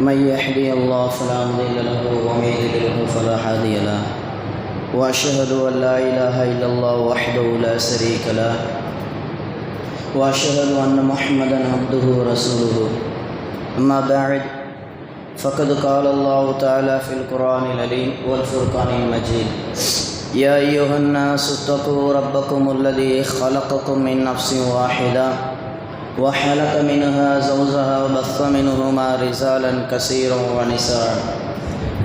من يهدي الله فلا مضل له ومن يضلله فلا هادي له. وأشهد أن لا إله إلا الله وحده لا شريك له. وأشهد أن محمدا عبده ورسوله. أما بعد فقد قال الله تعالى في القرآن العليم والفرقان المجيد يا أيها الناس اتقوا ربكم الذي خلقكم من نفس واحدة وحلق منها زوجها وبث منهما رجالا كثيرا ونساء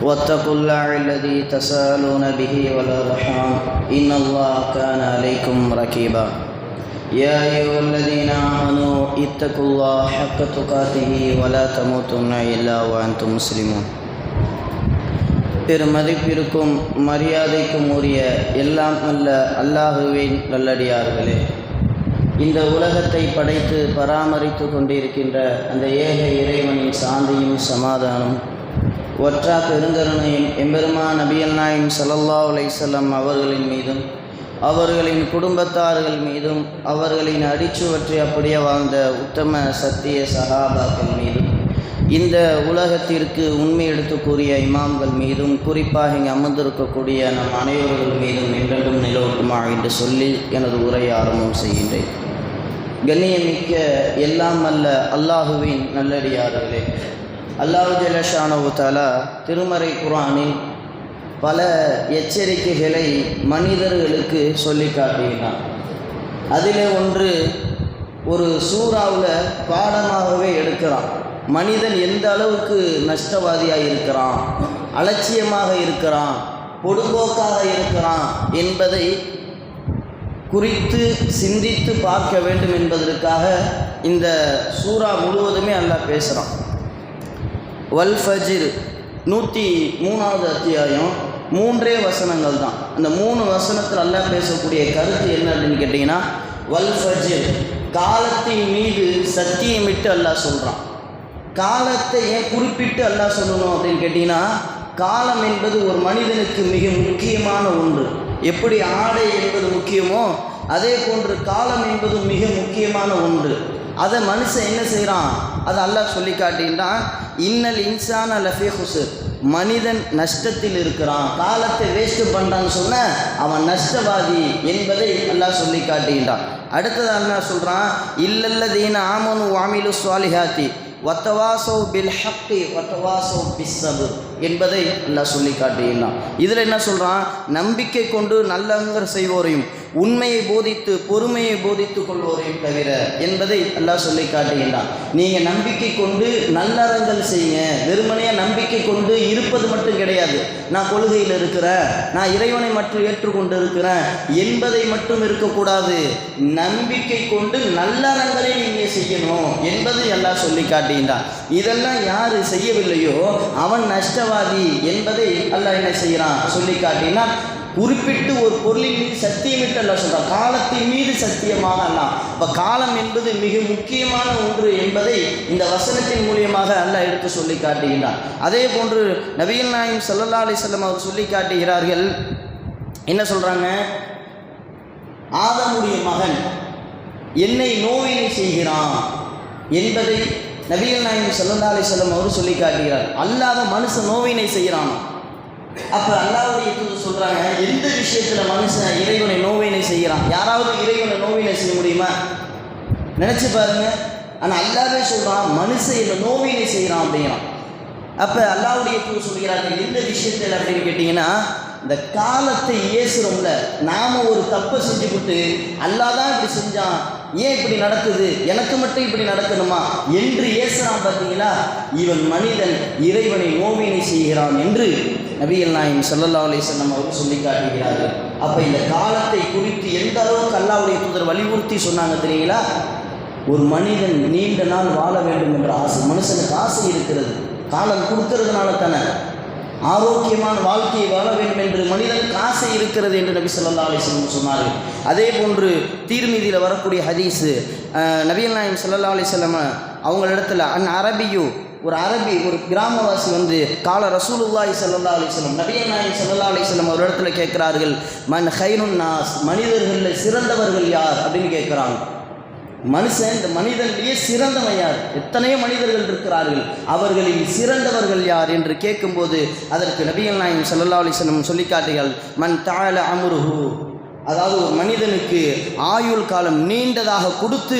واتقوا الله الذي تسالون به والارحام ان الله كان عليكم ركيبا يا ايها الذين امنوا اتقوا الله حق تقاته ولا تموتن الا وانتم مسلمون பெருமதிப்பிற்கும் மரியாதைக்கும் உரிய எல்லாம் அல்ல அல்லாஹுவின் நல்லடியார்களே இந்த உலகத்தை படைத்து பராமரித்து கொண்டிருக்கின்ற அந்த ஏக இறைவனின் சாந்தியும் சமாதானம் ஒற்றா பெருங்கருணையும் எம்பெருமா நபியல் நாயும் சல்லல்லா அலைசல்லம் அவர்களின் மீதும் அவர்களின் குடும்பத்தார்கள் மீதும் அவர்களின் அடிச்சுவற்றி அப்படியே வாழ்ந்த உத்தம சத்திய சகாபாக்கள் மீதும் இந்த உலகத்திற்கு உண்மை எடுத்து கூறிய இமாம்கள் மீதும் குறிப்பாக இங்கே அமர்ந்திருக்கக்கூடிய நம் அனைவர்கள் மீதும் என்றென்றும் நிலவுக்குமா என்று சொல்லி எனது உரை ஆரம்பம் செய்கின்றேன். கண்ணியமிக்க எல்லாம் அல்ல அல்லாஹுவின் நல்லடியார்களே. அல்லாஹு ஜலஷானவு தாலா திருமறை குரானில் பல எச்சரிக்கைகளை மனிதர்களுக்கு சொல்லி காட்டினார் அதில் ஒன்று ஒரு சூறாவில் பாடமாகவே எடுக்கிறான். மனிதன் எந்த அளவுக்கு நஷ்டவாதியாக இருக்கிறான் அலட்சியமாக இருக்கிறான் பொடுபோக்காக இருக்கிறான் என்பதை குறித்து சிந்தித்து பார்க்க வேண்டும் என்பதற்காக இந்த சூறா முழுவதுமே அல்லாஹ் பேசுகிறான் வல் ஃபஜிர் நூற்றி மூணாவது அத்தியாயம் மூன்றே வசனங்கள் தான். அந்த மூணு வசனத்தில் அல்லாஹ் பேசக்கூடிய கருத்து என்ன அப்படின்னு கேட்டிங்கன்னா வல் ஃபஜிர் காலத்தின் மீது சத்தியமிட்டு அல்லாஹ் சொல்கிறான் காலத்தை ஏன் குறிப்பிட்டு அல்லாஹ் சொல்லணும் அப்படின்னு கேட்டிங்கன்னா காலம் என்பது ஒரு மனிதனுக்கு மிக முக்கியமான ஒன்று. எப்படி ஆடை என்பது முக்கியமோ அதே போன்று காலம் என்பது மிக முக்கியமான ஒன்று. அதை மனுஷன் என்ன செய்கிறான் அதை அல்லாஹ் சொல்லி காட்டின்றான் இன்னல் இன்சான லஃபே ஹுசர். மனிதன் நஷ்டத்தில் இருக்கிறான். காலத்தை வேஸ்ட் பண்ணுறான்னு சொன்ன அவன் நஷ்டவாதி என்பதை அல்லாஹ் சொல்லி காட்டுகின்றான் அடுத்தது என்ன சொல்கிறான் இல்லல்லதீன ஆமனு வாமிலு சுவாலிஹாத்தி ஒத்தவாசோ பில் ஹக்கி ஒத்தவாசோ பிஸ்ஸபு என்பதை அல்லாஹ் சொல்லி காட்டுகிறான் இதில் என்ன சொல்கிறான் நம்பிக்கை கொண்டு நல்லங்கிற செய்வோரையும் உண்மையை போதித்து பொறுமையை போதித்து கொள்வோரையும் தவிர என்பதை அல்லாஹ் சொல்லி காட்டுகின்றான் நீங்கள் நம்பிக்கை கொண்டு நல்லறங்கள் செய்யுங்க. வெறுமனையாக நம்பிக்கை கொண்டு இருப்பது மட்டும் கிடையாது. நான் கொள்கையில் இருக்கிறேன். நான் இறைவனை மட்டும் ஏற்றுக்கொண்டு இருக்கிறேன் என்பதை மட்டும் இருக்கக்கூடாது. நம்பிக்கை கொண்டு நல்லறங்களை நீங்கள் செய்யணும் என்பதை எல்லாம் சொல்லி காட்டுகின்றான் இதெல்லாம் யார் செய்யவில்லையோ அவன் நஷ்டவாதி என்பதை அல்லாஹ் என்ன செய்கிறான்? சொல்லி காட்டினா குறிப்பிட்டு ஒரு பொருளின் மீது சத்தியமிட்டு அல்ல சொல்கிறான் காலத்தின் மீது சத்தியமாக அல்ல இப்போ காலம் என்பது மிக முக்கியமான ஒன்று என்பதை இந்த வசனத்தின் மூலியமாக அல்ல எடுத்து சொல்லி காட்டுகின்றார் அதே போன்று நபிகள் நாயம் சல்லல்லா அலிசல்லம் அவர் சொல்லி காட்டுகிறார்கள். என்ன சொல்கிறாங்க ஆதமுடைய மகன் என்னை நோயினை செய்கிறான் என்பதை நபிகள் நாயம் சல்லல்லா அலிசல்லம் அவர் சொல்லி காட்டுகிறார். அல்லாத மனுஷன் நோவினை செய்கிறானோ. அப்போ அல்லாவுடைய தூது சொல்கிறாங்க எந்த விஷயத்தில் மனுஷன் இறைவனை நோவினை செய்கிறான்? யாராவது இறைவனை நோவினை செய்ய முடியுமா? நினச்சி பாருங்க. ஆனால் அல்லாவே சொல்கிறான் மனுஷன் இந்த நோவினை செய்கிறான் அப்படிங்கிறான். அப்போ அல்லாவுடைய தூது சொல்கிறாங்க எந்த விஷயத்தில் அப்படின்னு கேட்டிங்கன்னா இந்த காலத்தை ஏசுறோம்ல நாம் ஒரு தப்பை செஞ்சு கொடுத்து தான் இப்படி செஞ்சான். ஏன் இப்படி நடக்குது? எனக்கு மட்டும் இப்படி நடக்கணுமா? என்று ஏசுறான் பார்த்தீங்களா? இவன் மனிதன் இறைவனை நோவினை செய்கிறான் என்று நபிகள் நாயம் சல்லல்லா அலிசல்லம் அவர்கள் சொல்லி காட்டுகிறார்கள். அப்போ இந்த காலத்தை குறித்து எந்த அளவுக்கு அல்லாவுடைய தூதர் வலியுறுத்தி சொன்னாங்க தெரியுங்களா? ஒரு மனிதன் நீண்ட நாள் வாழ வேண்டும் என்ற ஆசை மனுஷனுக்கு ஆசை இருக்கிறது. காலம் கொடுக்கறதுனால தானே. ஆரோக்கியமான வாழ்க்கையை வாழ வேண்டும் என்று மனிதனுக்கு ஆசை இருக்கிறது என்று நபி சொல்லா அலிஸ்லம் சொன்னார்கள். அதே போன்று தீர்மீதியில் வரக்கூடிய ஹதீஸு நபீல் நாயம் சல்லா அலிஸ்லம் அவங்களிடத்தில் அவங்களிடத்துல அன் அரபியு ஒரு அரபி ஒரு கிராமவாசி வந்து கால ரசூலுல்லாஹி சல்லா அலிஸ்லம் வஸல்லம் நபிகள் நாயம் ஸல்லல்லாஹு ஒரு இடத்துல கேட்குறார்கள் மன் ஹைனு நாஸ் மனிதர்களில் சிறந்தவர்கள் யார்? அப்படின்னு கேட்குறாங்க. மனுஷன் இந்த மனிதனிலேயே சிறந்தவன் யார்? எத்தனையோ மனிதர்கள் இருக்கிறார்கள். அவர்களில் சிறந்தவர்கள் யார் என்று கேட்கும்போது அதற்கு நபிகள் நாயம் சல்லா அலைஹி சொல்லி காட்டுகள் மன் தாழ அமுருகு அதாவது ஒரு மனிதனுக்கு ஆயுள் காலம் நீண்டதாக கொடுத்து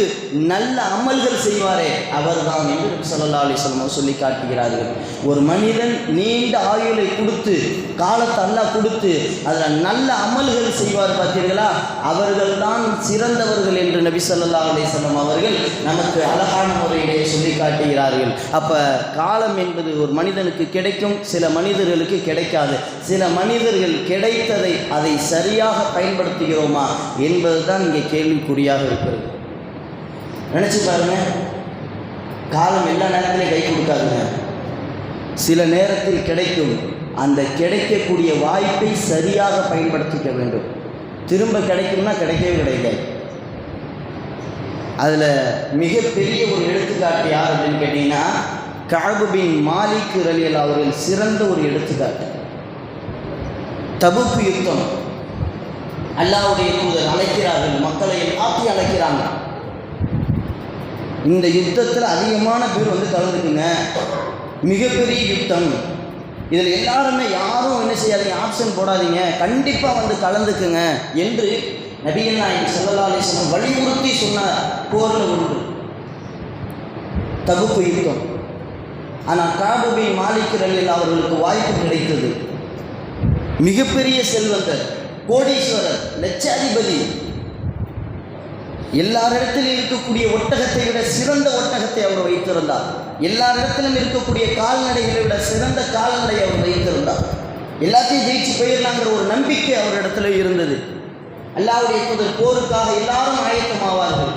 நல்ல அமல்கள் செய்வாரே அவர்தான் என்று நபி ஸல்லல்லாஹு சொல்லி காட்டுகிறார்கள். ஒரு மனிதன் நீண்ட ஆயுளை கொடுத்து காலத்தை அல்லா கொடுத்து அதில் நல்ல அமல்கள் செய்வார் பார்த்தீர்களா? அவர்கள்தான் சிறந்தவர்கள் என்று நபி ஸல்லல்லாஹு அலைஹி வஸல்லம் அவர்கள் நமக்கு அழகான முறையிலே சொல்லி காட்டுகிறார்கள். அப்போ காலம் என்பது ஒரு மனிதனுக்கு கிடைக்கும் சில மனிதர்களுக்கு கிடைக்காது. சில மனிதர்கள் கிடைத்ததை அதை சரியாக பயன்படுத்த பயன்படுத்துகிறோமா என்பதுதான் இங்கே கேள்விக்குறியாக இருக்கிறது. நினச்சி பாருங்க காலம் எல்லா நேரத்திலையும் கை கொடுக்காதுங்க. சில நேரத்தில் கிடைக்கும் அந்த கிடைக்கக்கூடிய வாய்ப்பை சரியாக பயன்படுத்திக்க வேண்டும். திரும்ப கிடைக்கும்னா கிடைக்கவே கிடைக்காது அதில் மிகப்பெரிய ஒரு எடுத்துக்காட்டு யார் அப்படின்னு கேட்டிங்கன்னா கஅபு மாலிக் ரலியல் அவர்கள் சிறந்த ஒரு எடுத்துக்காட்டு. தபுக்கு யுத்தம். அல்லாவுடைய தூதர் அழைக்கிறார்கள் மக்களை ஆற்றி அழைக்கிறாங்க. இந்த யுத்தத்தில் அதிகமான பேர் வந்து கலந்துக்குங்க. மிகப்பெரிய யுத்தம். இதில் எல்லாருமே யாரும் என்ன செய்யாதீங்க ஆப்ஷன் போடாதீங்க. கண்டிப்பாக வந்து கலந்துக்குங்க என்று நபிகள் நாயகம் ஸல்லல்லாஹு அலைஹி வலியுறுத்தி சொன்ன போரில் ஒன்று. தகுப்பு யுத்தம். ஆனால் காபுபி மாலிக் ரலில் அவர்களுக்கு வாய்ப்பு கிடைத்தது. மிகப்பெரிய செல்வந்தர் கோடீஸ்வரர் லட்சாதிபதி. எல்லாரிடத்திலும் இருக்கக்கூடிய ஒட்டகத்தை விட சிறந்த ஒட்டகத்தை அவர் வைத்திருந்தார். எல்லாரிடத்திலும் இருக்கக்கூடிய கால்நடைகளை விட சிறந்த கால்நடையை அவர் வைத்திருந்தார். எல்லாத்தையும் ஜெயிச்சு போயிடலாங்கிற ஒரு நம்பிக்கை அவரிடத்துல இருந்தது. அல்லாவுடைய தூதர் போருக்காக எல்லாரும் ஆயத்தமாவார்கள்.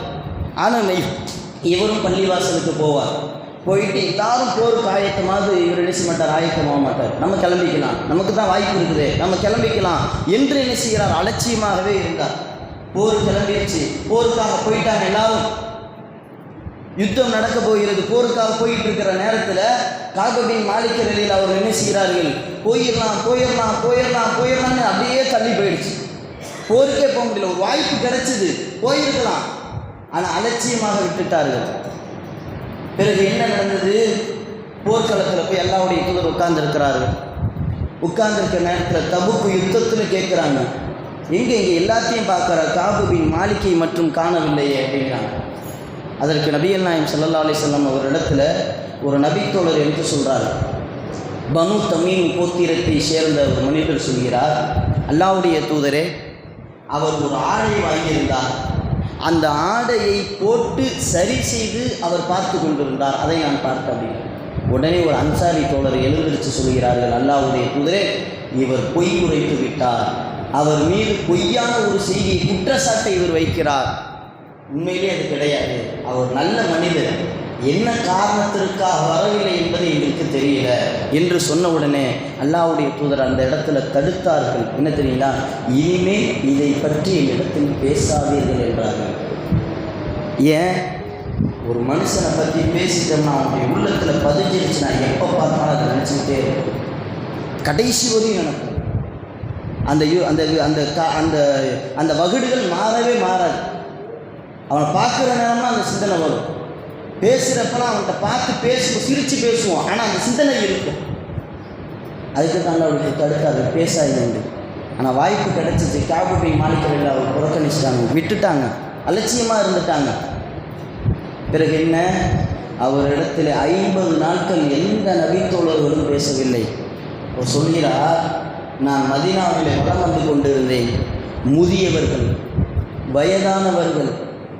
ஆனால் இவரும் பள்ளிவாசலுக்கு போவார். போயிட்டு எல்லாரும் போருக்கு ஆயத்தமாவது இவர் என்ன செய்ய மாட்டார்? ஆயத்தமாக மாட்டார். நம்ம கிளம்பிக்கலாம். நமக்கு தான் வாய்ப்பு இருக்குது. நம்ம கிளம்பிக்கலாம். என்று என்ன செய்கிறார்? அலட்சியமாகவே இருந்தார். போர் கிளம்பிடுச்சு போருக்காக போயிட்டாங்க எல்லாரும். யுத்தம் நடக்க போகிறது. போருக்காக போயிட்டு இருக்கிற நேரத்தில் காகபின் மாளிகை நிலையில் அவர் என்ன செய்கிறார்கள்? போயிடலாம் போயிடலாம் போயிடலாம் போயிடலாம்னு அப்படியே தள்ளி போயிடுச்சு. போருக்கே போக முடியல. ஒரு வாய்ப்பு கிடைச்சிது. போயிருக்கலாம். ஆனால் அலட்சியமாக விட்டுட்டார்கள். பிறகு என்ன நடந்தது? போர்க்களத்தில் போய் எல்லாவுடைய தூதர் உட்கார்ந்துருக்கிறார்கள். உட்கார்ந்துருக்க நேரத்தில் தபுக்கு யுத்தத்தில் கேட்குறாங்க. எங்கே இங்கே எல்லாத்தையும் பார்க்குற காபுவின் மாளிகை மற்றும் காணவில்லையே அப்படிங்கிறாங்க அதற்கு நபியல் நாயம் சல்லா அலி சொல்லம் ஒரு இடத்துல ஒரு நபித்தோழர் என்று சொல்கிறார் பனு தமீம் கோத்திரத்தை சேர்ந்த ஒரு மனிதர் சொல்கிறார் அல்லாவுடைய தூதரே அவர் ஒரு ஆடை வாங்கியிருந்தார் அந்த ஆடையை போட்டு சரி செய்து அவர் பார்த்து கொண்டிருந்தார். அதை நான் பார்க்க முடியும். உடனே ஒரு அன்சாரி தோழர் எழுந்திருச்சு சொல்கிறார்கள் அல்லாவுடைய குதிரை இவர் பொய் உரைத்து விட்டார். அவர் மீது பொய்யான ஒரு செய்தியை குற்றச்சாட்டை இவர் வைக்கிறார். உண்மையிலே அது கிடையாது. அவர் நல்ல மனிதர். என்ன காரணத்திற்காக வரவில்லை என்பது எங்களுக்கு தெரியல என்று சொன்ன உடனே அல்லாவுடைய தூதர் அந்த இடத்துல தடுத்தார்கள். என்ன தெரியுங்களா? இனிமேல் இதை பற்றி என்னிடத்தில் பேசாதீர்கள் என்றார்கள். ஏன்? ஒரு மனுஷனை பற்றி பேசிட்டோம்னா அவனுடைய உள்ளத்தில் பதிஞ்சிருச்சுன்னா எப்போ பார்த்தாலும் அதை நினச்சிக்கிட்டே இருக்கும். கடைசி வரையும் எனக்கு. அந்த யு- அந்த அந்த கா அந்த அந்த வகுடுகள் மாறவே மாறாது. அவனை பார்க்குற நேரம்னா அந்த சிந்தனை வரும். பேசுகிறப்பெல்லாம் அவன்கிட்ட பார்த்து பேசுவோம் சிரித்து பேசுவோம். ஆனால் அந்த சிந்தனை இருக்கும். அதுக்கு தான் அவருக்கு தடுக்காது பேசாதீங்க. ஆனால் வாய்ப்பு கிடைச்சிச்சு. காபுபை மாளிகையில் அவர் புறக்கணிச்சிட்டாங்க. விட்டுட்டாங்க. அலட்சியமாக இருந்துட்டாங்க. பிறகு என்ன? அவரிடத்தில் ஐம்பது நாட்கள் எந்த நபித்தோழர்களும் பேசவில்லை. அவர் சொல்கிறார் நான் மதினாவில் வலம் வந்து கொண்டிருந்தேன். முதியவர்கள் வயதானவர்கள்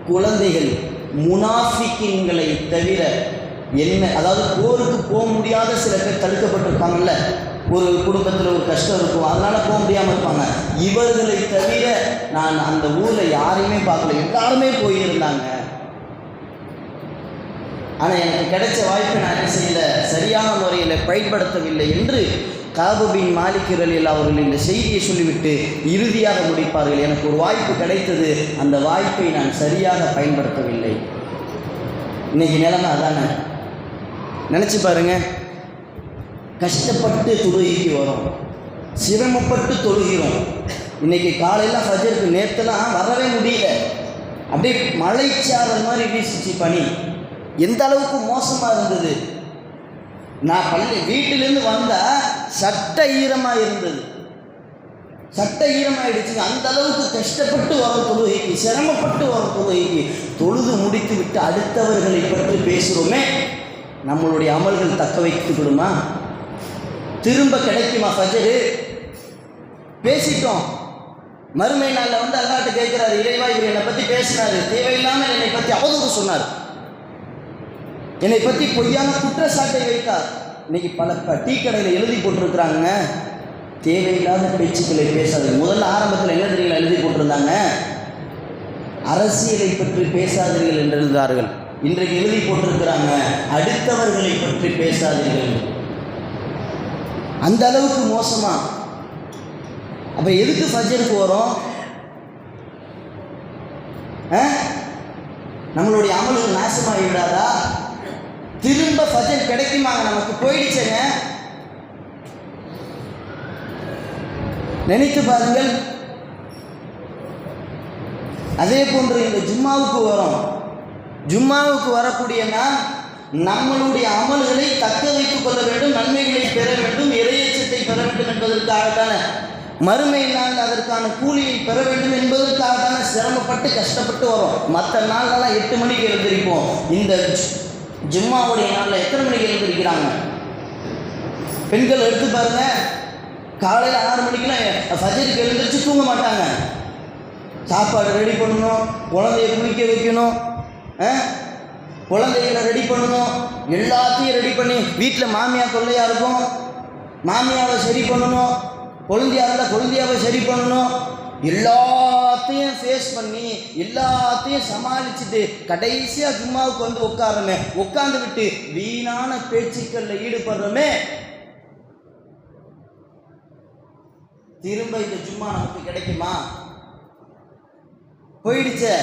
குழந்தைகள் முனாஃபிக்கின்களை தவிர என்ன அதாவது போருக்கு போக முடியாத சில பேர் தடுக்கப்பட்டிருப்பாங்கல்ல. ஒரு குடும்பத்தில் ஒரு கஷ்டம் இருக்கும் அதனால போக முடியாமல் இருப்பாங்க. இவர்களை தவிர நான் அந்த ஊரில் யாரையுமே பார்க்கல. எல்லாருமே போயிருந்தாங்க. ஆனால் எனக்கு கிடைச்ச வாய்ப்பை நான் என்ன செய்யல சரியான முறையில் பயன்படுத்தவில்லை என்று காபுபின் மாலிக்கிறலில் அவர்கள் இந்த செய்தியை சொல்லிவிட்டு இறுதியாக முடிப்பார்கள். எனக்கு ஒரு வாய்ப்பு கிடைத்தது அந்த வாய்ப்பை நான் சரியாக பயன்படுத்தவில்லை. இன்னைக்கு நிலைமை அதானே? நினச்சி பாருங்கள் கஷ்டப்பட்டு தொழுகைக்கு வரோம். சிரமப்பட்டு தொழுகிறோம். இன்னைக்கு காலையில் ஃபஜருக்கு நேற்றுலாம் வரவே முடியல. அப்படியே மலைச்சாரல் மாதிரி வீசிச்சு பனி. எந்த அளவுக்கு மோசமாக இருந்தது? நான் பள்ளி வீட்டிலேருந்து வந்தால் சட்ட ஈரமாக இருந்தது. சட்ட ஈரமாயிடுச்சுங்க அந்த அளவுக்கு கஷ்டப்பட்டு வரும் தொழுகைக்கு சிரமப்பட்டு வரும் தொழுகைக்கு. தொழுது முடித்து விட்டு அடுத்தவர்களை பற்றி பேசுகிறோமே நம்மளுடைய அமல்கள் தக்க வைத்துக்கிடுமா திரும்ப கிடைக்குமா ஃபஜரு? பேசிட்டோம். மறுமை நாளில் வந்து அல்லாட்ட கேட்கிறாரு இறைவா இவர் என்னை பற்றி பேசினாரு. தேவையில்லாமல் என்னை பற்றி அவதூறு சொன்னார். என்னை பற்றி பொய்யான குற்றச்சாட்டை வைத்தார். இன்னைக்கு பல ப- டீ கடையில் எழுதி போட்டிருக்கிறாங்க. தேவையில்லாத பேச்சுக்களை பேசாது முதல்ல ஆரம்பத்தில் என்ன தெரியல எழுதி போட்டிருந்தாங்க? அரசியலை பற்றி பேசாதீர்கள் என்று எழுதார்கள் இன்றைக்கு எழுதி போட்டிருக்கிறாங்க. அடுத்தவர்களை பற்றி பேசாதீர்கள். அந்த அளவுக்கு மோசமாக அப்போ எதுக்கு ஃபஜருக்கு வரும்? ஆ? நம்மளுடைய அமல்கள் நாசமாகி விடாதா திரும்ப ஃபஜர் கிடைக்குமாங்க நமக்கு போயிடுச்சுங்க. நினைத்து பாருங்கள். அதே போன்று இந்த ஜும்மாவுக்கு வரும். ஜும்மாவுக்கு வரக்கூடிய நம்மளுடைய அமல்களை தக்க வைத்துக் கொள்ள வேண்டும் நன்மைகளை பெற வேண்டும் பெற வேண்டும் என்பதற்காகத்தான மறுமை நாள் அதற்கான கூலியை பெற வேண்டும் என்பதற்காகத்தான சிரமப்பட்டு கஷ்டப்பட்டு வரும். மற்ற நாள்லாம் எட்டு மணிக்கு எழுந்திருப்போம். இந்த ஜிம்மாவுடைய ஜும்மாவுடைய நாளில் எத்தனை மணிக்கு எழுந்திருக்கிறாங்க? பெண்கள் எடுத்து பாருங்க. காலையில் ஆறு மணிக்கெல்லாம் ஃபஜருக்கு எழுந்திரிச்சு தூங்க மாட்டாங்க. சாப்பாடு ரெடி பண்ணணும் குழந்தைய குளிக்க வைக்கணும் குழந்தைகளை ரெடி பண்ணணும் எல்லாத்தையும் ரெடி பண்ணி வீட்டில் மாமியார் தொல்லையாக இருக்கும். மாமியாவை சரி பண்ணணும் குழந்தையா இருந்தால் குழந்தையாவை சரி பண்ணணும். எல்லாத்தையும் ஃபேஸ் பண்ணி எல்லாத்தையும் சமாளிச்சுட்டு கடைசியாக ஜும்மாவுக்கு வந்து உட்காரமே உட்காந்து விட்டு வீணான பேச்சுக்களில் ஈடுபடுறோமே. திரும்ப இந்த ஜும்மா நமக்கு கிடைக்குமா? போயிடுச்சே.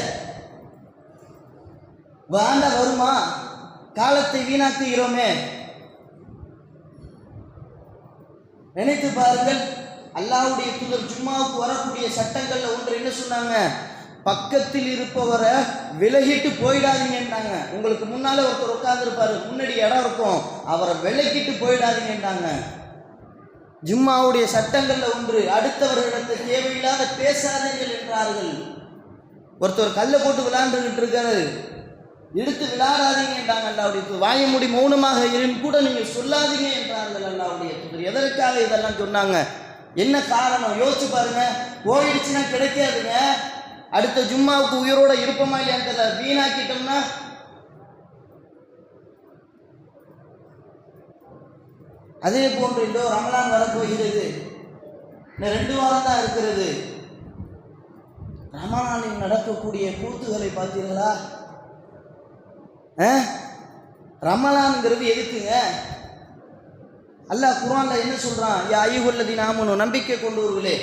வாண்டா வருமா? காலத்தை வீணாக்குகிறோமே. நினைத்து பாருங்கள் அல்லாவுடைய தூதர் ஜும்மாவுக்கு வரக்கூடிய சட்டங்கள்ல ஒன்று என்ன சொன்னாங்க? பக்கத்தில் இருப்பவரை விலகிட்டு போயிடாதீங்கன்றாங்க உங்களுக்கு முன்னால ஒருத்தர் உட்காந்துருப்பாரு முன்னாடி இடம் இருக்கும் அவரை விலகிட்டு போயிடாதீங்கன்றாங்க ஜும்மாவுடைய சட்டங்கள்ல ஒன்று அடுத்தவர்களிடத்தை தேவையில்லாத பேசாதீர்கள் என்றார்கள். ஒருத்தர் கல்லை போட்டு விளையாண்டுகிட்டு இருக்காரு. எடுத்து விளாடாதீங்க என்றாங்க அல்லாவுடைய தூதர். வாயை மௌனமாக இருந்து கூட நீங்கள் சொல்லாதீங்க என்றார்கள் அல்லாவுடைய தூதர். எதற்காக இதெல்லாம் சொன்னாங்க? என்ன காரணம்? யோசிச்சு பாருங்க. போயிடுச்சுன்னா கிடைக்காதுங்க. அடுத்த ஜும்மாவுக்கு உயிரோட இருப்போமா இல்லையான்னு தெரியல வீணாக்கிட்டோம்னா? அதே போன்று இந்த ரமலான் வரப்போகிறது. இன்னும் ரெண்டு வாரம் தான் இருக்கிறது. ரமலானில் நடக்கக்கூடிய கூத்துகளை பார்த்தீர்களா? ரமலான்ங்கிறது எதுக்குங்க? அல்லாஹ் குர்ஆன்ல என்ன சொல்றான்? யா ஐயுஹல்லதீன நாமனு நம்பிக்கை கொண்டவர்களே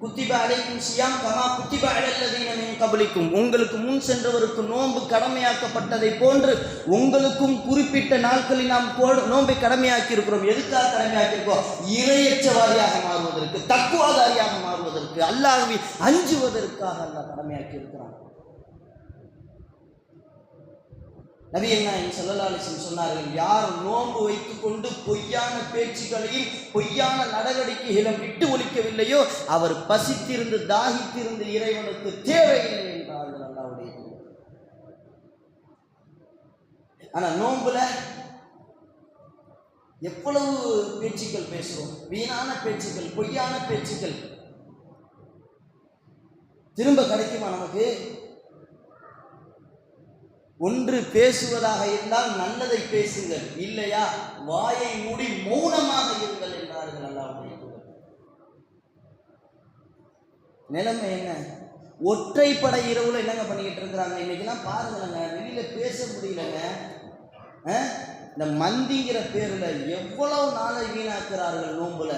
குத்திபா அலைக்கும் சியாம் கமா குத்திபா அலல்லதீன கபலிக்கும். உங்களுக்கு முன் சென்றவருக்கு நோன்பு கடமையாக்கப்பட்டதை போன்று உங்களுக்கும் குறிப்பிட்ட நாட்களில் நாம் நோன்பை கடமையாக்கி இருக்கிறோம் எதுக்காக கடமையாக்கியிருக்கோம்? இரையற்றவாரியாக மாறுவதற்கு தக்குவாதாரியாக மாறுவதற்கு அல்லாஹ்வை அஞ்சுவதற்காக அல்லாஹ் கடமையாக்கி இருக்கிறான் நபி என்ன செல்லலாலிசம் சொன்னார்கள் யார் நோன்பு வைத்துக்கொண்டு பொய்யான பேச்சுக்களையும் பொய்யான நடவடிக்கைகளும் விட்டு ஒழிக்கவில்லையோ அவர் பசித்திருந்து தாகித்திருந்து இறைவனுக்கு தேவையில்லை என்றார்கள் அல்லாவுடைய தூதர். ஆனா நோன்புல எவ்வளவு பேச்சுக்கள் பேசுவோம் வீணான பேச்சுக்கள் பொய்யான பேச்சுக்கள். திரும்ப கிடைக்குமா நமக்கு? ஒன்று பேசுவதாக இருந்தால் நல்லதை பேசுங்கள். இல்லையா? வாயை மூடி மௌனமாக இருங்கள் என்றார்கள் அல்லாவுடைய நிலைமை என்ன? ஒற்றைப்படை இரவுல என்னங்க பண்ணிக்கிட்டு இருக்கிறாங்க? இன்னைக்கெல்லாம் பாருங்களேங்க வெளியில பேச முடியலங்க. ஆ? இந்த மந்திங்கிற பேர்ல எவ்வளவு நாளை வீணாக்குறார்கள் நோம்புல?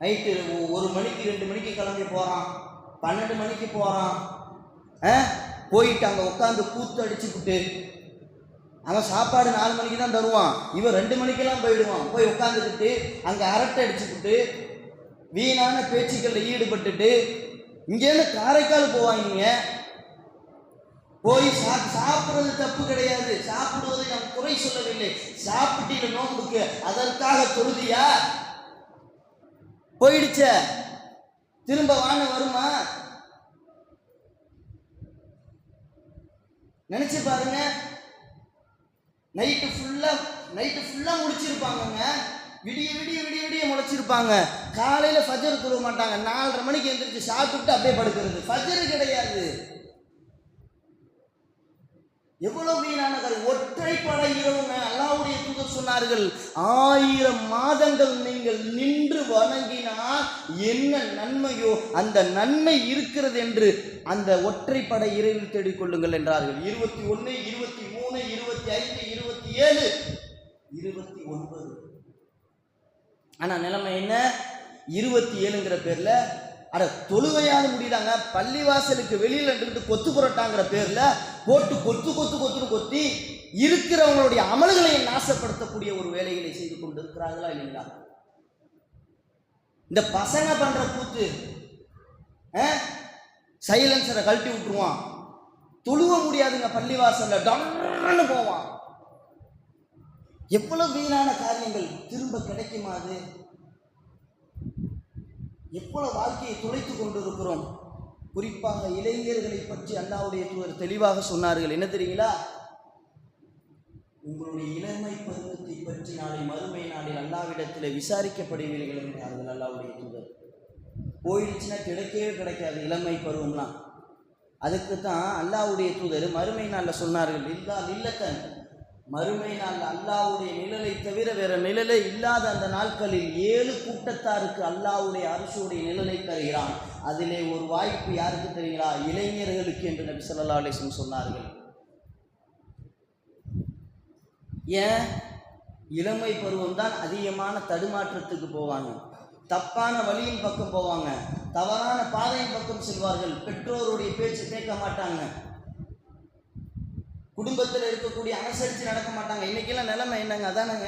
நைட்டு ஒரு மணிக்கு ரெண்டு மணிக்கு கிளம்பி போறான். பன்னெண்டு மணிக்கு போறான். போயிட்டு அங்கே உட்காந்து கூத்து அடிச்சுக்கிட்டு அவன் சாப்பாடு நாலு மணிக்கு தான் தருவான். இவன் ரெண்டு மணிக்கெல்லாம் போயிடுவான். போய் உட்காந்துக்கிட்டு அங்கே அரட்டை அடிச்சுக்கிட்டு வீணான பேச்சுக்களில் ஈடுபட்டுட்டு இங்கேருந்து காரைக்கால் போவாங்க போய் சா சாப்பிட்றது தப்பு கிடையாது. சாப்பிடுவதை நான் குறை சொல்லவில்லை. சாப்பிட்டீங்க நோன்புக்கு அதற்காக தொழுதியா? போயிடுச்ச. திரும்ப வான வருமா? நினைச்சு பாருங்க. நைட்டு ஃபுல்லா நைட்டு ஃபுல்லா முடிச்சிருப்பாங்கங்க. விடிய விடிய விடிய விடிய முளைச்சிருப்பாங்க. காலையில ஃபஜர் தொழுவ மாட்டாங்க. நாலரை மணிக்கு எழுந்திரிச்சு சாப்பிட்டு அப்படியே படுக்கிறது. ஃபஜர் கிடையாது. எவ்வளவு வீணான ஒற்றை ஒற்றைப்படை இரவுங்க அல்லாவுடைய தூதர் சொன்னார்கள். ஆயிரம் மாதங்கள் நீங்கள் நின்று வணங்கினால் என்ன நன்மையோ அந்த நன்மை இருக்கிறது என்று அந்த ஒற்றைப்படை இரவில் தேடிக்கொள்ளுங்கள் என்றார்கள். இருபத்தி ஒன்று இருபத்தி மூணு இருபத்தி ஐந்து இருபத்தி ஏழு இருபத்தி ஒன்பது. ஆனா நிலைமை என்ன? இருபத்தி ஏழுங்கிற பேர்ல அட தொழுவையாவது முடியலாங்க. பள்ளிவாசலுக்கு வெளியில் இருந்துட்டு கொத்து புரட்டாங்கிற பேர்ல போட்டு கொத்து கொத்து கொத்துன்னு கொத்தி இருக்கிறவங்களுடைய அமல்களை நாசப்படுத்தக்கூடிய ஒரு வேலைகளை செய்து கொண்டு இருக்கிறார்களா இல்லைங்களா? இந்த பசங்க பண்ற கூத்து சைலன்சரை கழட்டி விட்டுருவான். தொழுவ முடியாதுங்க பள்ளிவாசல்ல டம்னு போவான். எவ்வளவு வீணான காரியங்கள் திரும்ப கிடைக்குமா அது? எவ்வளவு வாழ்க்கையை துளைத்து கொண்டிருக்கிறோம்? குறிப்பாக இளைஞர்களை பற்றி அல்லாவுடைய தூதர் தெளிவாக சொன்னார்கள். என்ன தெரியுங்களா? உங்களுடைய இளமை பருவத்தை பற்றி நாளை மறுமை நாளில் அல்லாவிடத்தில் விசாரிக்கப்படுவீர்கள் என்றார்கள் அல்லாவுடைய தூதர். போயிடுச்சுன்னா கிடைக்கவே கிடைக்காது இளமை பருவம்லாம். அதுக்கு தான் அல்லாவுடைய தூதர் மறுமை நாளில் சொன்னார்கள். இல்லா இல்லத்தன். மறுமை நாள் அல்லாவுடைய நிழலை தவிர வேற நிழலே இல்லாத அந்த நாட்களில் ஏழு கூட்டத்தாருக்கு அல்லாவுடைய அரசுடைய நிழலை தருகிறான். அதிலே ஒரு வாய்ப்பு யாருக்கு தெரியுங்களா? இளைஞர்களுக்கு என்று நபி சொல்லா அலைஹி சொன்னார்கள். ஏன்? இளமை பருவம் தான் அதிகமான தடுமாற்றத்துக்கு போவாங்க. தப்பான வழியின் பக்கம் போவாங்க. தவறான பாதையின் பக்கம் செல்வார்கள். பெற்றோருடைய பேச்சு கேட்க மாட்டாங்க. குடும்பத்தில் இருக்கக்கூடிய அனுசரித்து நடக்க மாட்டாங்க. இன்னைக்கெல்லாம் நிலைமை என்னங்க? அதானுங்க?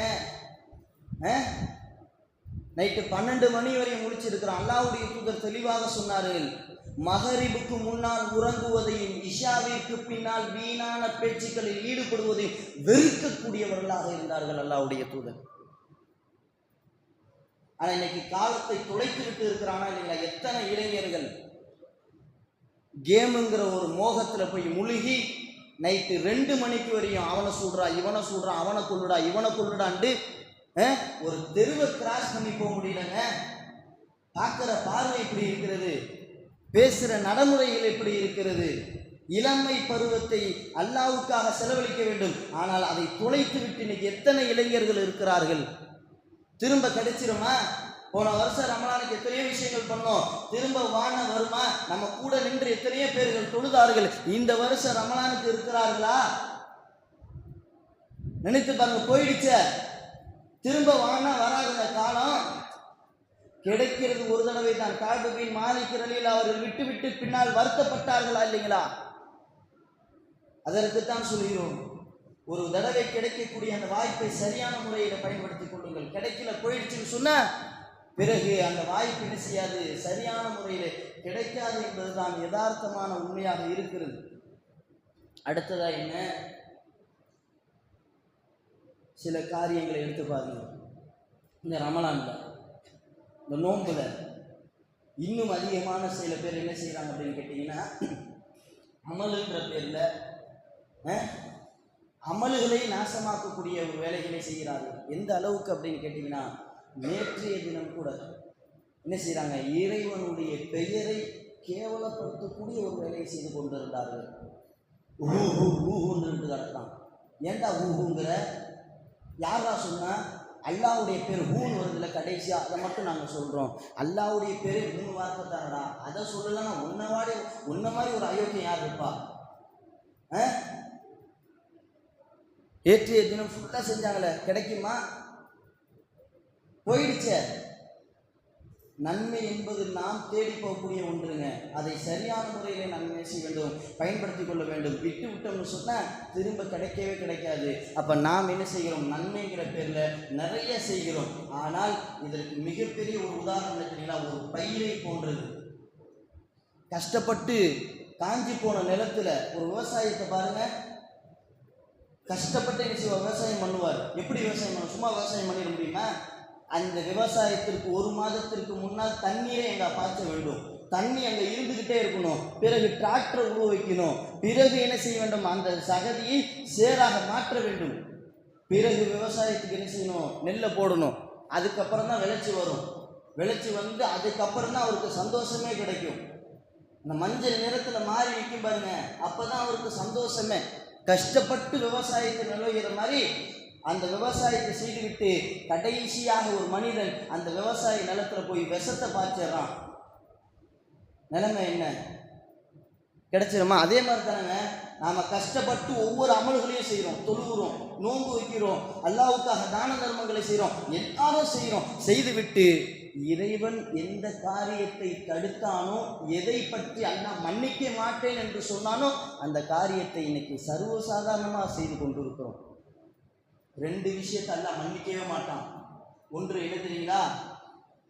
நைட்டு பன்னெண்டு மணி வரையும் முடிச்சிருக்கிறோம் அல்லாவுடைய தூதர் தெளிவாக சொன்னார்கள் மகரிபுக்கு முன்னால் உறங்குவதையும் இஷாவிற்கு பின்னால் வீணான பேச்சுக்களில் ஈடுபடுவதையும் வெறுக்கக்கூடியவர்களாக இருந்தார்கள் அல்லாவுடைய தூதர். ஆனால் இன்னைக்கு காலத்தை துளைத்து விட்டு இருக்கிறானா இல்லைங்களா? எத்தனை இளைஞர்கள் கேமுங்கிற ஒரு மோகத்தில் போய் முழுகி நைட்டு ரெண்டு மணிக்கு வரையும் அவனை சொல்றா இவனை சொல்றான் அவனை கொள்ளுடா இவனை கொள்ளுடான்ட்டு ஒரு தெருவை கிராஸ் பண்ணி போக முடியலங்க. பார்க்குற பார்வை எப்படி இருக்கிறது. பேசுகிற நடைமுறைகள் எப்படி இருக்கிறது. இளமை பருவத்தை அல்லாவுக்காக செலவழிக்க வேண்டும். ஆனால் அதை துளைத்து விட்டு இன்னைக்கு எத்தனை இளைஞர்கள் இருக்கிறார்கள்? திரும்ப கிடைச்சிருமா? போன வருஷம் ரமலானுக்கு எத்தனையோ விஷயங்கள் பண்ணோம். திரும்ப வான வருமா? நம்ம கூட நின்று எத்தனையோ பேர்கள் தொழுதார்கள். இந்த வருஷம் ரமலானுக்கு இருக்கிறார்களா? நினைத்து பாருங்க போயிடுச்சே. திரும்ப வாங்கினா வராதுங்க காலம். கிடைக்கிறது ஒரு தடவை தான் காடுபின் மாலிக்கிறலில் அவர்கள் விட்டு விட்டு பின்னால் வருத்தப்பட்டார்களா இல்லைங்களா? அதற்குத்தான் சொல்கிறோம். ஒரு தடவை கிடைக்கக்கூடிய அந்த வாய்ப்பை சரியான முறையில் பயன்படுத்திக் கொள்ளுங்கள். கிடைக்கல போயிடுச்சுன்னு சொன்ன பிறகு அந்த வாய்ப்பு என்ன செய்யாது? சரியான முறையில் கிடைக்காது என்பதுதான் யதார்த்தமான உண்மையாக இருக்கிறது. அடுத்ததாக என்ன? சில காரியங்களை எடுத்து பாருங்கள் இந்த ரமலான்ல இந்த நோன்புல இன்னும் அதிகமான சில பேர் என்ன செய்கிறாங்க அப்படின்னு கேட்டிங்கன்னா அமலுன்ற பேரில் அமல்களை நாசமாக்கக்கூடிய ஒரு வேலைகளை செய்கிறார்கள். எந்த அளவுக்கு அப்படின்னு கேட்டிங்கன்னா நேற்றைய தினம் கூட என்ன செய்கிறாங்க இறைவனுடைய பெயரை கேவலப்படுத்தக்கூடிய ஒரு வேலையை செய்து கொண்டிருந்தார்கள். ஊஹு ஊஹுன்னு கிடக்கலாம் ஏன்டா ஊஹுங்கிற? யாரா சொன்னால் அல்லாவுடைய பேர் ஹூன்னு வருதுல கடைசியா? அதை மட்டும் நாங்கள் சொல்கிறோம் அல்லாவுடைய பேர் மூணு வார்த்தை தானடா அதை சொல்லலைன்னா உன்ன மாதிரி உன்ன மாதிரி ஒரு அயோக்கியம் யார் இருப்பா? ஆ? ஏற்றிய தினம் ஃபுல்லாக செஞ்சாங்களே. கிடைக்குமா? போயிடுச்சே. நன்மை என்பது நாம் தேடி போகக்கூடிய ஒன்றுங்க. அதை சரியான முறையில் நாம் என்ன செய்ய வேண்டும் பயன்படுத்தி கொள்ள வேண்டும். விட்டு விட்டோம்னு சொன்னால் திரும்ப கிடைக்கவே கிடைக்காது. அப்போ நாம் என்ன செய்கிறோம்? நன்மைங்கிற பேரில் நிறைய செய்கிறோம். ஆனால் இதற்கு மிகப்பெரிய ஒரு உதாரணம் என்ன ஒரு பயிரை போன்றது. கஷ்டப்பட்டு காஞ்சி போன நிலத்தில் ஒரு விவசாயத்தை பாருங்கள் கஷ்டப்பட்டு என்ன செய்வார்? விவசாயம் பண்ணுவார். எப்படி விவசாயம் பண்ண சும்மா விவசாயம் பண்ணிட முடியுமா? அந்த விவசாயத்திற்கு ஒரு மாதத்திற்கு முன்னால் தண்ணீரை எங்க பாய்ச்ச வேண்டும். தண்ணி அங்கே இருந்துக்கிட்டே இருக்கணும். பிறகு டிராக்டர் உருவ வைக்கணும். பிறகு என்ன செய்ய வேண்டும்? அந்த சகதியை சேராக மாற்ற வேண்டும். பிறகு விவசாயத்துக்கு என்ன செய்யணும்? நெல்லை போடணும். அதுக்கப்புறம் தான் விளைச்சி வரும். விளைச்சி வந்து அதுக்கப்புறம் தான் அவருக்கு சந்தோஷமே கிடைக்கும். இந்த மஞ்சள் நிறத்தில் மாறி நிற்கும் பாருங்க. அப்பதான் அவருக்கு சந்தோஷமே. கஷ்டப்பட்டு விவசாயத்தை நிலவுகிற மாதிரி அந்த விவசாயத்தை செய்துவிட்டு கடைசியாக ஒரு மனிதன் அந்த விவசாய நிலத்துல போய் விஷத்தை பாய்ச்சிடுறான். நிலைமை என்ன? கிடைச்சிருமா? அதே மாதிரி தானேங்க நாம் கஷ்டப்பட்டு ஒவ்வொரு அமல்களையும் செய்கிறோம் தொழுகிறோம் நோன்பு வைக்கிறோம் அல்லாவுக்காக தான தர்மங்களை செய்கிறோம் எல்லாரும் செய்கிறோம் செய்துவிட்டு இறைவன் எந்த காரியத்தை தடுத்தானோ எதை பற்றி அண்ணா மன்னிக்க மாட்டேன் என்று சொன்னானோ அந்த காரியத்தை இன்னைக்கு சர்வசாதாரணமாக செய்து கொண்டிருக்கிறோம். ரெண்டு விஷயத்தை அல்ல மன்னிக்கவே மாட்டான். ஒன்று என்ன தெரியுங்களா?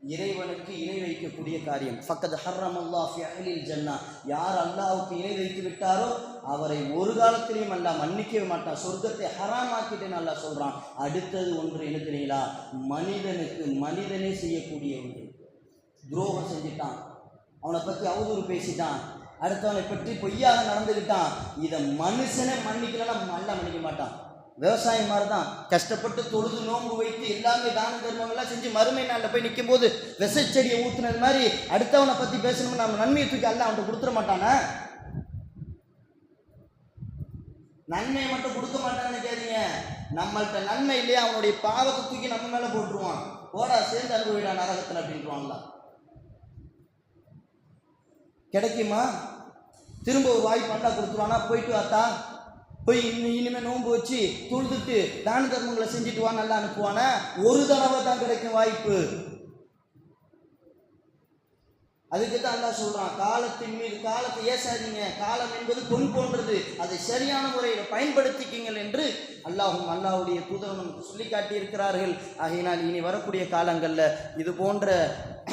இறைவனுக்கு இணை வைக்கக்கூடிய காரியம். ஃபக்கத் ஹர்ரம் அல்லா ஃபி ஜன்னா யார் அல்லாவுக்கு இணை வைத்து விட்டாரோ அவரை ஒரு காலத்திலையும் அல்லா மன்னிக்கவே மாட்டான். சொர்க்கத்தை ஹராமாக்கிட்டேன்னு அல்லா சொல்கிறான் அடுத்தது ஒன்று என்ன தெரியுங்களா? மனிதனுக்கு மனிதனே செய்யக்கூடிய ஒன்று. துரோகம் செஞ்சிட்டான். அவனை பற்றி அவதூறு பேசிட்டான். அடுத்தவனை பற்றி பொய்யாக நடந்துக்கிட்டான் இதை மனுஷனே மன்னிக்கலன்னா நல்லா மன்னிக்க மாட்டான். விவசாயம் மாதிரி தான் கஷ்டப்பட்டு தொழுது நோன்பு வைத்து எல்லாமே தான தர்மங்கள்லாம் செஞ்சு மறுமை நாளில் போய் நிற்கும் போது விசைச்செடியை ஊற்றுனது மாதிரி அடுத்தவனை பற்றி பேசணும்னு நம்ம நன்மையை தூக்கி அல்ல அவன்கிட்ட கொடுத்துட மாட்டானா? நன்மையை மட்டும் கொடுக்க மாட்டான்னு கேட்டீங்க. நம்மள்கிட்ட நன்மை இல்லையா? அவனுடைய பாவத்தை தூக்கி நம்ம மேலே போட்டுருவான். போடா சேர்ந்து அனுபவிடா நரகத்தில் அப்படின்றான்ல கிடைக்குமா? திரும்ப ஒரு வாய்ப்பு அண்டா கொடுத்துருவானா? போயிட்டு வாத்தா. போய் இனி இனிமே நோன்பு வச்சு தொழுதுட்டு தான தர்மங்களை செஞ்சுட்டு வா நல்லா அனுப்புவானா. ஒரு தடவை தான் கிடைக்கும் வாய்ப்பு. அதுக்கு தான் அல்லா சொல்றான் காலத்தின் மீது காலத்தை ஏசாதீங்க. காலம் என்பது பொன் போன்றது. அதை சரியான முறையில் பயன்படுத்திக்கீங்கள் என்று அல்லாஹும் அல்லாஹுடைய தூதவனும் சொல்லி காட்டியிருக்கிறார்கள் ஆகையினால் இனி வரக்கூடிய காலங்களில் இது போன்ற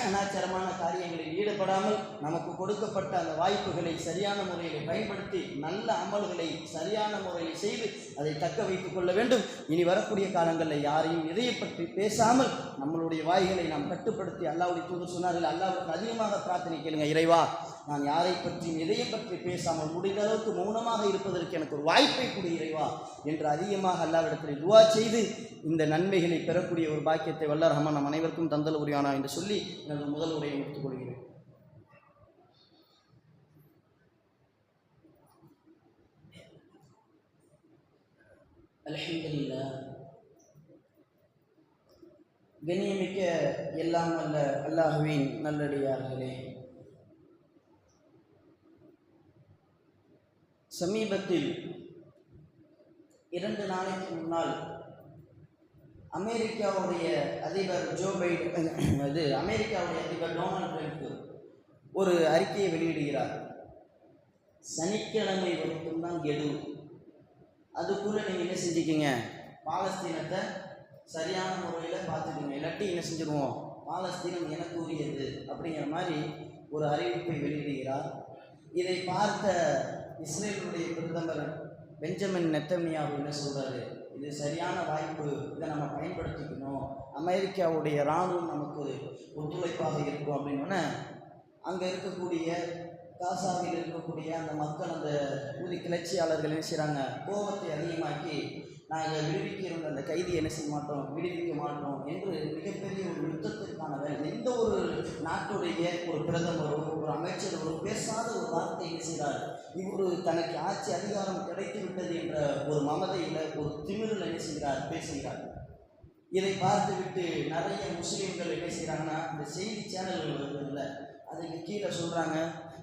அனாச்சாரமான காரியங்களில் ஈடுபடாமல் நமக்கு கொடுக்கப்பட்ட அந்த வாய்ப்புகளை சரியான முறையில் பயன்படுத்தி நல்ல அமல்களை சரியான முறையில் செய்து அதை தக்க வைத்துக் கொள்ள வேண்டும். இனி வரக்கூடிய காலங்களில் யாரையும் எதையை பற்றி பேசாமல் நம்மளுடைய வாய்களை நாம் கட்டுப்படுத்தி அல்லாவுடைய தூதர் சொன்னார்கள். அல்லாவுக்கு அதிகமாக பிரார்த்தனை கேளுங்க இறைவா. நான் யாரை பற்றியும் எதையும் பற்றி பேசாமல் முடிந்த அளவுக்கு மௌனமாக இருப்பதற்கு எனக்கு ஒரு வாய்ப்பை கொடு இறைவா என்று அதிகமாக அல்லாவிடத்தில் துவா செய்து இந்த நன்மைகளை பெறக்கூடிய ஒரு பாக்கியத்தை வல்ல ரஹமான் நம் அனைவருக்கும் தந்தல் உரியானா என்று சொல்லி எனது முதல் உரையை முடித்துக் கொள்கிறேன். அல்ஹம்துலில்லாஹ். கண்ணியமிக்க எல்லாம் அல்ல அல்லாஹுவின் நல்லடியார்களே. சமீபத்தில் இரண்டு நாளைக்கு முன்னால் அமெரிக்காவுடைய அதிபர் ஜோ பைடன் அது அமெரிக்காவுடைய அதிபர் டொனால்ட் ட்ரம்ப் ஒரு அறிக்கையை வெளியிடுகிறார். சனிக்கிழமை வரைக்கும் தான் கெடு. அதுக்குள்ளே நீங்கள் என்ன செஞ்சுக்கிங்க? பாலஸ்தீனத்தை சரியான முறையில் பார்த்துக்குங்க. இல்லாட்டி என்ன செஞ்சுருவோம்? பாலஸ்தீனம் எனக்கு உரியது அப்படிங்கிற மாதிரி ஒரு அறிவிப்பை வெளியிடுகிறார். இதை பார்த்த இஸ்ரேலுடைய பிரதமர் பெஞ்சமின் நெத்தன்யாவு என்ன சொல்கிறாரு இது சரியான வாய்ப்பு. இதை நம்ம பயன்படுத்திக்கணும். அமெரிக்காவுடைய இராணுவம் நமக்கு ஒத்துழைப்பாக இருக்கும் அப்படின்னோடனே அங்கே இருக்கக்கூடிய காசாவில் இருக்கக்கூடிய அந்த மக்கள் அந்த ஊதி கிளர்ச்சியாளர்கள் என்ன செய்கிறாங்க கோபத்தை அதிகமாக்கி நாங்கள் விடுவிக்கிறோம் அந்த கைதி என்ன செய்ய மாட்டோம்? விடுவிக்க மாட்டோம் என்று மிகப்பெரிய ஒரு யுத்தத்திற்கானவர் எந்த ஒரு நாட்டுடைய ஒரு பிரதமரோ ஒரு அமைச்சரோ பேசாத ஒரு வார்த்தை என்ன செய்கிறார் இவர் தனக்கு ஆட்சி அதிகாரம் கிடைத்து விட்டது என்ற ஒரு மமதையில் ஒரு திமிரில் என்ன செய்கிறார்? பேசுகிறார். இதை பார்த்துவிட்டு நிறைய முஸ்லீம்கள் என்ன செய்கிறாங்கன்னா இந்த செய்தி சேனல்கள் வருதுல்ல அதுக்கு கீழே சொல்கிறாங்க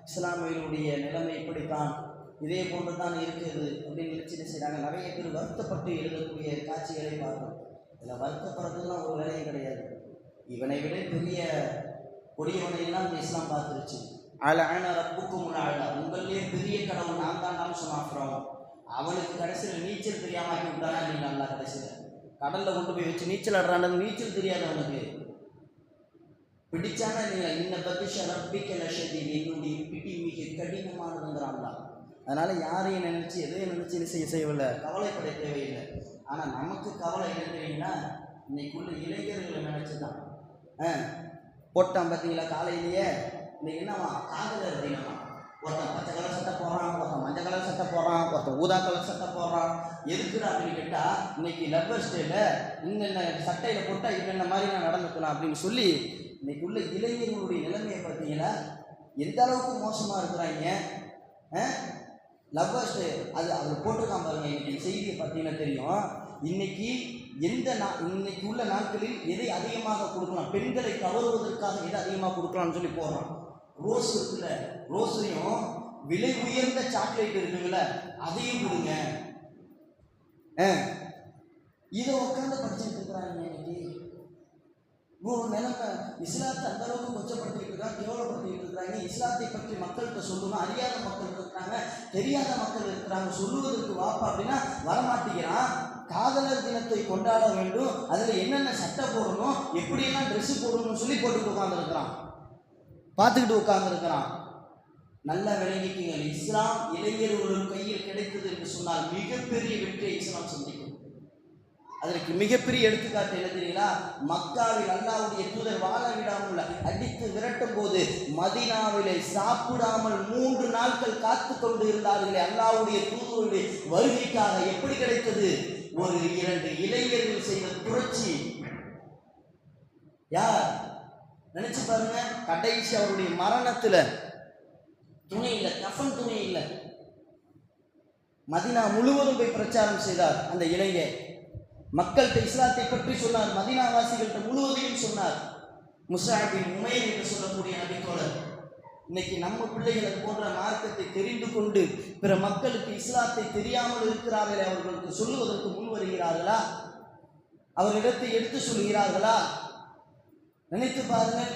இஸ்லாமியர்களுடைய நிலைமை இப்படித்தான் இதே போன்று தான் இருக்கிறது அப்படின்னு நினச்சி என்ன செய்கிறாங்க நிறைய பேர் வருத்தப்பட்டு எழுதக்கூடிய காட்சிகளை பார்க்கணும் இதில் வருத்தப்படுறதுலாம் ஒரு வேலையும் கிடையாது. இவனை விட பெரிய கொடியவனையெல்லாம் இந்த இஸ்லாம் பார்த்துருச்சு. அல ஆன ரப்புக்கும் அழகா உங்களிலே பெரிய கடவுள் நான் தான் நாம் சொன்னான் அவனுக்கு கடைசியில் நீச்சல் தெரியாம ஆக்கி விட்டானா நீ நல்லா கடைசியில்? கடலில் கொண்டு போய் வச்சு நீச்சல் ஆடுறான் நீச்சல் தெரியாது அவனுக்கு. பிடிச்சானா நீங்க இன்ன பத்திஷ ரப்பிக்க லட்சத்தி என்னுடைய பிடி மிக கடினமானதுங்கிறாங்களா அதனால் யாரையும் நினச்சி எதையும் நினச்சி என்ன செய்ய செய்யவில்லை. கவலைப்பட தேவையில்லை. ஆனால் நமக்கு கவலை என்ன தெரியுங்களா இன்னைக்குள்ள இளைஞர்களை நினைச்சுதான். ஆ போட்டான் பார்த்தீங்களா காலையிலேயே? இன்னைக்கு என்னவா? காதலர் தினமா ஒருத்தன் பச்சை கலர் சட்டை போடுறான் ஒருத்தன் மஞ்சள் கலர் சட்டை போடுறான் ஒருத்தன் ஊதா கலர் சட்டை போடுறான். எதுக்குடா அப்படின்னு கேட்டால் இன்னைக்கு லவ்வர்ஸ் டேல இன்னென்ன சட்டையில் போட்டால் இன்னென்ன மாதிரி நான் நடந்துக்கலாம் அப்படின்னு சொல்லி இன்னைக்கு உள்ள இளைஞர்களுடைய நிலைமையை பார்த்தீங்கன்னா எந்த அளவுக்கு மோசமாக இருக்கிறாங்க? லவ்வர்ஸ் அது அவர் போட்டிருக்கான் பாருங்க இன்னைக்கு செய்தியை பார்த்தீங்கன்னா தெரியும். இன்னைக்கு எந்த நா இன்னைக்கு உள்ள நாட்களில் எதை அதிகமாக கொடுக்கலாம்? பெண்களை கவருவதற்காக எதை அதிகமாக கொடுக்கலாம்னு சொல்லி போடுறான். ரோஸ் இருக்குல்ல ரோஸையும் விலை உயர்ந்த சாக்லேட் இருக்குங்கள அதையும் கொடுங்க. ஆ, இதை உட்காந்து படிச்சுட்டு இருக்கிறாங்க இன்னைக்கு. ஒரு நிலைமை இஸ்லாத்தை அந்த அளவுக்கு கொச்சப்படுத்திட்டு இருக்காங்க கேவலப்படுத்திட்டு இருக்கிறாங்க. இஸ்லாத்தை பற்றி மக்கள்கிட்ட சொல்லணும். அறியாத மக்கள் இருக்கிறாங்க தெரியாத மக்கள் இருக்கிறாங்க. சொல்லுவதற்கு வாப்பா அப்படின்னா வரமாட்டேங்கிறான். காதலர் தினத்தை கொண்டாட வேண்டும். அதில் என்னென்ன சட்டை போடணும் எப்படியெல்லாம் ட்ரெஸ்ஸு போடணும்னு சொல்லி போட்டுட்டு உட்காந்துருக்கிறான் பார்த்துக்கிட்டு உட்கார்ந்துருக்கிறான். நல்லா விளங்கிக்கீங்க இஸ்லாம் இளைஞர்கள் கையில் கிடைத்தது என்று சொன்னால் மிகப்பெரிய வெற்றியை இஸ்லாம் சந்திக்கும். அதற்கு மிகப்பெரிய எடுத்துக்காட்டு என்ன தெரியுங்களா? மக்காவில் அல்லாவுடைய தூதர் வாழ விடாமல் அடித்து விரட்டும் போது மதினாவிலே சாப்பிடாமல் மூன்று நாட்கள் காத்து கொண்டு இருந்தார்களே அல்லாவுடைய தூதருடைய வருகைக்காக எப்படி கிடைத்தது? ஒரு இரண்டு இளைஞர்கள் செய்த புரட்சி. யார்? நினைச்சு பாருங்க கடைசி அவருடைய மரணத்துல துணை இல்லை கஃன் துணை இல்லை மதினா முழுவதும் போய் பிரச்சாரம் செய்தார் அந்த இளைஞர். மக்கள்கிட்ட இஸ்லாத்தை பற்றி சொன்னார் மதினா வாசிகள்கிட்ட முழுவதையும் சொன்னார். முசாஹிபின் உமைர் என்று சொல்லக்கூடிய நபித்தோழர். இன்னைக்கு நம்ம பிள்ளைகளை போன்ற மார்க்கத்தை தெரிந்து கொண்டு பிற மக்களுக்கு இஸ்லாத்தை தெரியாமல் இருக்கிறார்களே அவர்களுக்கு சொல்லுவதற்கு முன் வருகிறார்களா அவரிடத்தை எடுத்து சொல்கிறார்களா நினைத்து பாருங்கள்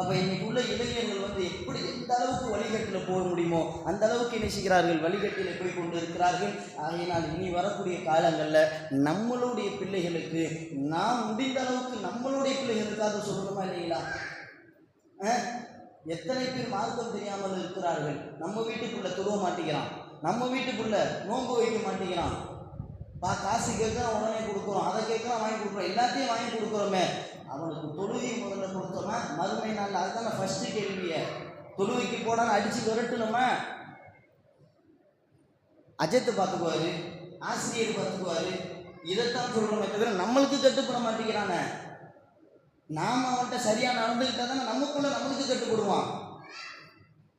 அப்ப இன்னைக்கு உள்ள இளைஞர்கள் வந்து எப்படி எந்த அளவுக்கு வழிகட்டில் போக முடியுமோ அந்த அளவுக்கு என்ன செய்கிறார்கள்? வழிகட்டில் போய் கொண்டு இருக்கிறார்கள் ஆகையினால் இனி வரக்கூடிய காலங்களில் நம்மளுடைய பிள்ளைகளுக்கு நாம் முடிந்த அளவுக்கு நம்மளுடைய பிள்ளைகளுக்காக சொல்லணுமா இல்லைங்களா? எத்தனை பேர் மார்க்கம் தெரியாமல் இருக்கிறார்கள்? நம்ம வீட்டுக்குள்ள துருவ மாட்டேங்கிறான் நம்ம வீட்டுக்குள்ள நோன்பு வைக்க மாட்டேங்கிறான் பா காசு கேட்குறான் உடனே கொடுக்குறோம். அதை கேட்குறான் வாங்கி கொடுக்குறோம். எல்லாத்தையும் வாங்கி கொடுக்குறோமே. அவனுக்கு தொழுகை முதல்ல கொடுத்தோமா? மறுமை நாள். அதுதானே ஃபஸ்ட்டு கேள்வியே. தொழுகைக்கு போனாலும் அடித்து விரட்டணுமா? அஜத்தை பார்த்துக்குவாரு ஆசிரியர் பார்த்துக்குவாரு. இதைத்தான் சொல்கிறோமே தவிர நம்மளுக்கு கட்டுப்பட மாட்டேங்கிறானே. நாம் அவன்கிட்ட சரியாக நடந்துக்கிட்டா தானே நமக்குள்ள நம்மளுக்கு கட்டுப்படுவான்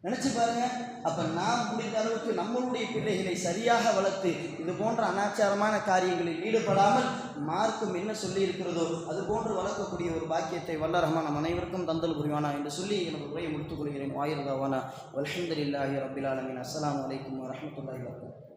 நினச்சி பாருங்க. அப்போ நாம் முடிந்த அளவுக்கு நம்மளுடைய பிள்ளைகளை சரியாக வளர்த்து இது போன்ற அனாச்சாரமான காரியங்களில் ஈடுபடாமல் மார்க்கும் என்ன சொல்லி இருக்கிறதோ அது போன்று வளர்க்கக்கூடிய ஒரு பாக்கியத்தை வல்ல ரஹ்மான் நம் அனைவருக்கும் தந்தல் புரிவானா என்று சொல்லி எனது உரையை முடித்துக் கொள்கிறேன். வாயிர்தாவானா அல்ஹம்துலில்லாஹி இல்லாஹி ரபிலாலமின் அஸ்லாம் வலைக்கம் வரஹ்மத்துல்லாஹி வரகம்